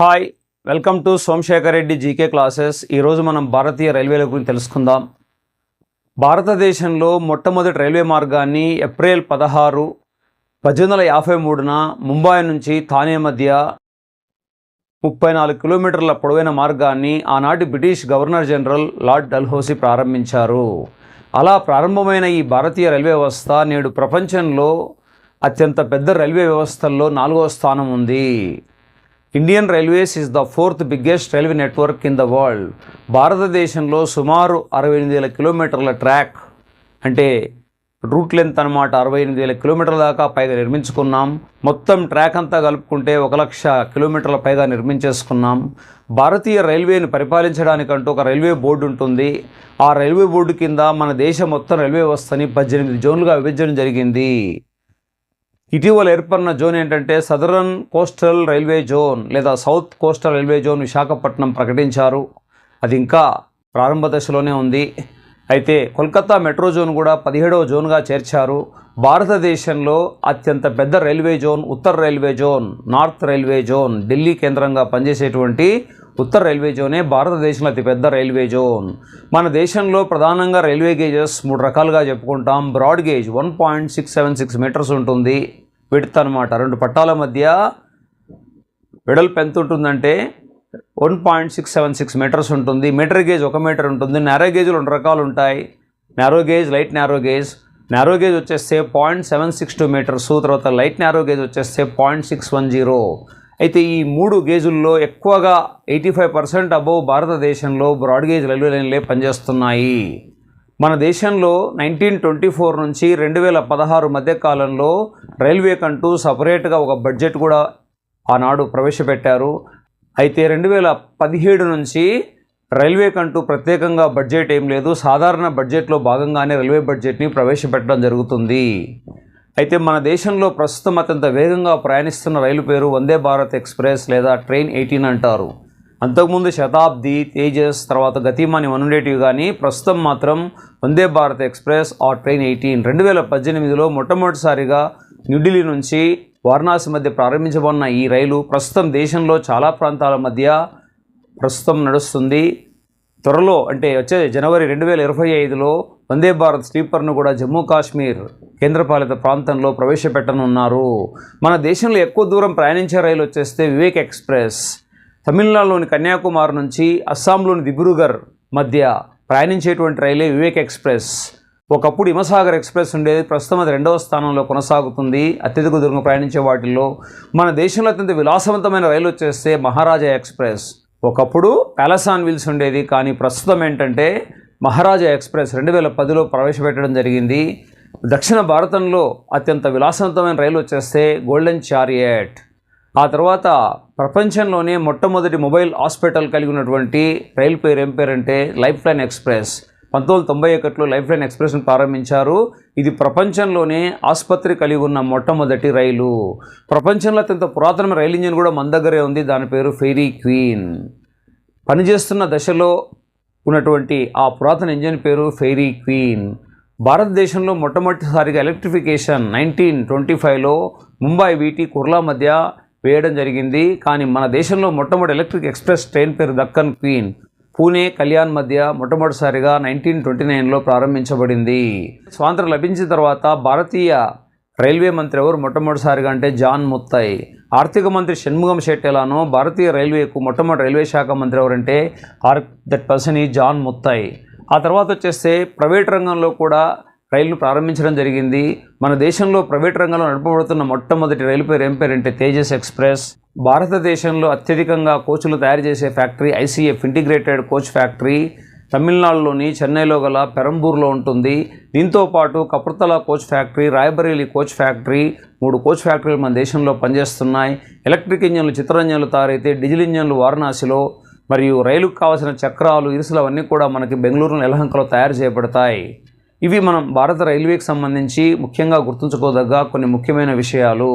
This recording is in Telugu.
Hi welcome to Somashekar Reddy GK classes. ఈరోజు మనం భారతీయ రైల్వేల గురించి తెలుసుకుందాం. భారతదేశంలో మొట్టమొదటి రైల్వే మార్గాన్ని ఏప్రిల్ పదహారు పద్దెనిమిది వందల యాభై మూడున ముంబాయి నుంచి థానే మధ్య ముప్పై నాలుగు కిలోమీటర్ల పొడవైన మార్గాన్ని ఆనాటి British governor general lord Dalhousie ప్రారంభించారు. అలా ప్రారంభమైన ఈ భారతీయ రైల్వే వ్యవస్థ నేడు ప్రపంచంలో అత్యంత పెద్ద రైల్వే వ్యవస్థల్లో నాలుగవ స్థానం ఉంది. Indian railways is the fourth biggest railway network in the world భారతదేశంలో సుమారు అరవై ఎనిమిది వేల కిలోమీటర్ల ట్రాక్ అంటే రూట్ లెంత్ అనమాట అరవై ఎనిమిది వేల కిలోమీటర్ల దాకా పైగా నిర్మించుకున్నాం. మొత్తం ట్రాక్ అంతా కలుపుకుంటే ఒక లక్ష కిలోమీటర్ల పైగా నిర్మించేసుకున్నాం. భారతీయ రైల్వేని పరిపాలించడానికంటూ ఒక రైల్వే బోర్డు ఉంటుంది. ఆ రైల్వే బోర్డు కింద మన దేశం మొత్తం రైల్వే వ్యవస్థని పద్దెనిమిది జోన్లుగా విభజించడం జరిగింది. ఇటీవల ఏర్పడిన జోన్ ఏంటంటే సదరన్ కోస్టల్ రైల్వే జోన్ లేదా south coastal railway zone Visakhapatnam ప్రకటించారు. అది ఇంకా ప్రారంభ దశలోనే ఉంది. అయితే కోల్కతా మెట్రో జోన్ కూడా పదిహేడవ జోన్గా చేర్చారు. భారతదేశంలో అత్యంత పెద్ద రైల్వే జోన్ ఉత్తర railway zone north railway zone Delhi కేంద్రంగా పనిచేసేటువంటి ఉత్తర రైల్వే జోనే భారతదేశంలో అతిపెద్ద రైల్వే జోన్. మన దేశంలో ప్రధానంగా రైల్వే గేజెస్ మూడు రకాలుగా చెప్పుకుంటాం. Broad gauge one point six seven six metres ఉంటుంది. విడత్ అనమాట రెండు పట్టాల మధ్య వెడల్పు ఎంత ఉంటుందంటే one point six seven six metres ఉంటుంది. మీటర్ గేజ్ ఒక మీటర్ ఉంటుంది. నేరో గేజ్ రెండు రకాలు ఉంటాయి. Narrow gauge light narrow gauge narrow gauge వచ్చేస్తే point seven six two metres తర్వాత లైట్ నేరో గేజ్ వచ్చేస్తే పాయింట్ సిక్స్ వన్ జీరో అయితే ఈ మూడు గేజుల్లో ఎక్కువగా ఎయిటీ ఫైవ్ పర్సెంట్ అబోవ్ భారతదేశంలో బ్రాడ్ గేజ్ రైల్వే లైన్లే పనిచేస్తున్నాయి. మన దేశంలో నైన్టీన్ ట్వంటీ ఫోర్ నుంచి రెండు వేల పదహారు మధ్య కాలంలో రైల్వేకంటూ సపరేట్గా ఒక బడ్జెట్ కూడా ఆనాడు ప్రవేశపెట్టారు. అయితే రెండు వేల పదిహేడు నుంచి రైల్వేకంటూ ప్రత్యేకంగా బడ్జెట్ ఏం లేదు. సాధారణ బడ్జెట్లో భాగంగానే రైల్వే బడ్జెట్ని ప్రవేశపెట్టడం జరుగుతుంది. అయితే మన దేశంలో ప్రస్తుతం అత్యంత వేగంగా ప్రయాణిస్తున్న రైలు పేరు వందే భారత్ ఎక్స్ప్రెస్ లేదా ట్రైన్ ఎయిటీన్ అంటారు. అంతకుముందు శతాబ్ది తేజస్ తర్వాత గతిమాని ఉండేటివి కానీ ప్రస్తుతం మాత్రం వందే భారత్ ఎక్స్ప్రెస్ ఆ ట్రైన్ ఎయిటీన్. రెండు వేల పద్దెనిమిదిలో మొట్టమొదటిసారిగా న్యూఢిల్లీ నుంచి వారణాసి మధ్య ప్రారంభించబడిన ఈ రైలు ప్రస్తుతం దేశంలో చాలా ప్రాంతాల మధ్య ప్రస్తుతం నడుస్తుంది. త్వరలో అంటే వచ్చే జనవరి రెండు వేల ఇరవై ఐదులో వందే భారత్ స్లీపర్ను కూడా జమ్మూ కాశ్మీర్ కేంద్రపాలిత ప్రాంతంలో ప్రవేశపెట్టనున్నారు. మన దేశంలో ఎక్కువ దూరం ప్రయాణించే రైలు వచ్చేస్తే వివేక్ ఎక్స్ప్రెస్. తమిళనాడులోని కన్యాకుమారి నుంచి అస్సాంలోని దిబ్రూగర్ మధ్య ప్రయాణించేటువంటి రైలే వివేక్ ఎక్స్ప్రెస్. ఒకప్పుడు హిమసాగర్ ఎక్స్ప్రెస్ ఉండేది. ప్రస్తుతం అది రెండవ స్థానంలో కొనసాగుతుంది. అత్యధిక దూరం ప్రయాణించే వాటిల్లో మన దేశంలో అత్యంత విలాసవంతమైన రైలు వచ్చేస్తే మహారాజా ఎక్స్ప్రెస్. ఒకప్పుడు ప్యాలసాన్ వీల్స్ ఉండేది. కానీ ప్రస్తుతం ఏంటంటే మహారాజా ఎక్స్ప్రెస్ రెండు వేల పదిలో ప్రవేశపెట్టడం జరిగింది. దక్షిణ భారతంలో అత్యంత విలాసవంతమైన రైలు వచ్చేస్తే గోల్డెన్ చారియట్. ఆ తర్వాత ప్రపంచంలోనే మొట్టమొదటి మొబైల్ హాస్పిటల్ కలిగి ఉన్నటువంటి రైలు పేరు ఏం పేరంటే లైఫ్ లైన్ ఎక్స్ప్రెస్. పంతొమ్మిది వందల తొంభై ఒకటిలో లైఫ్ లైన్ ఎక్స్ప్రెస్ను ప్రారంభించారు. ఇది ప్రపంచంలోనే ఆసుపత్రి కలిగి ఉన్న మొట్టమొదటి రైలు. ప్రపంచంలో అత్యంత పురాతనమైన రైలు ఇంజిన్ కూడా మన దగ్గరే ఉంది. దాని పేరు ఫెయిరీ క్వీన్. పనిచేస్తున్న దశలో ఉన్నటువంటి ఆ పురాతన ఇంజిన్ పేరు ఫెయిరీ క్వీన్. భారతదేశంలో మొట్టమొదటిసారిగా ఎలక్ట్రిఫికేషన్ నైన్టీన్ ట్వంటీ ఫైవ్లో ముంబై వీటి కుర్లా మధ్య వేయడం జరిగింది. కానీ మన దేశంలో మొట్టమొదటి ఎలక్ట్రిక్ ఎక్స్ప్రెస్ ట్రైన్ పేరు దక్కన్ క్వీన్ పూణే కళ్యాణ్ మధ్య మొట్టమొదటిసారిగా నైన్టీన్ ట్వంటీ నైన్లో ప్రారంభించబడింది. స్వాతంత్రం లభించిన తర్వాత భారతీయ రైల్వే మంత్రి ఎవరు? మొట్టమొదటిసారిగా అంటే జాన్ ముత్తయ్ ఆర్థిక మంత్రి షణ్ముగం షెట్టెలాను భారతీయ రైల్వేకు మొట్టమొదటి రైల్వే శాఖ మంత్రి ఎవరంటే ఆర్ దట్ పర్సన్ ఈ జాన్ ముత్తయ్ ఆ తర్వాత వచ్చేస్తే ప్రైవేట్ రంగంలో కూడా రైలును ప్రారంభించడం జరిగింది. మన దేశంలో ప్రైవేట్ రంగంలో నడపబడుతున్న మొట్టమొదటి రైలు పేరు ఏం పేరంటే తేజస్ ఎక్స్ప్రెస్. భారతదేశంలో అత్యధికంగా కోచ్లు తయారు చేసే factory ICF integrated coach factory తమిళనాడులోని చెన్నైలో గల పెరంబూర్లో ఉంటుంది. దీంతో పాటు Kapurthala coach factory Raebareli coach factory మూడు కోచ్ ఫ్యాక్టరీలు మన దేశంలో పనిచేస్తున్నాయి. ఎలక్ట్రిక్ ఇంజన్లు చిత్రంజన్లు తయారైతే డీజిల్ ఇంజన్లు వారణాసిలో మరియు రైలుకు కావాల్సిన చక్రాలు ఇరుసులు అవన్నీ కూడా మనకి బెంగళూరు నెలహంకలో తయారు చేయబడతాయి. ఇవి మనం భారత రైల్వేకి సంబంధించి ముఖ్యంగా గుర్తుంచుకోదగ్గ కొన్ని ముఖ్యమైన విషయాలు.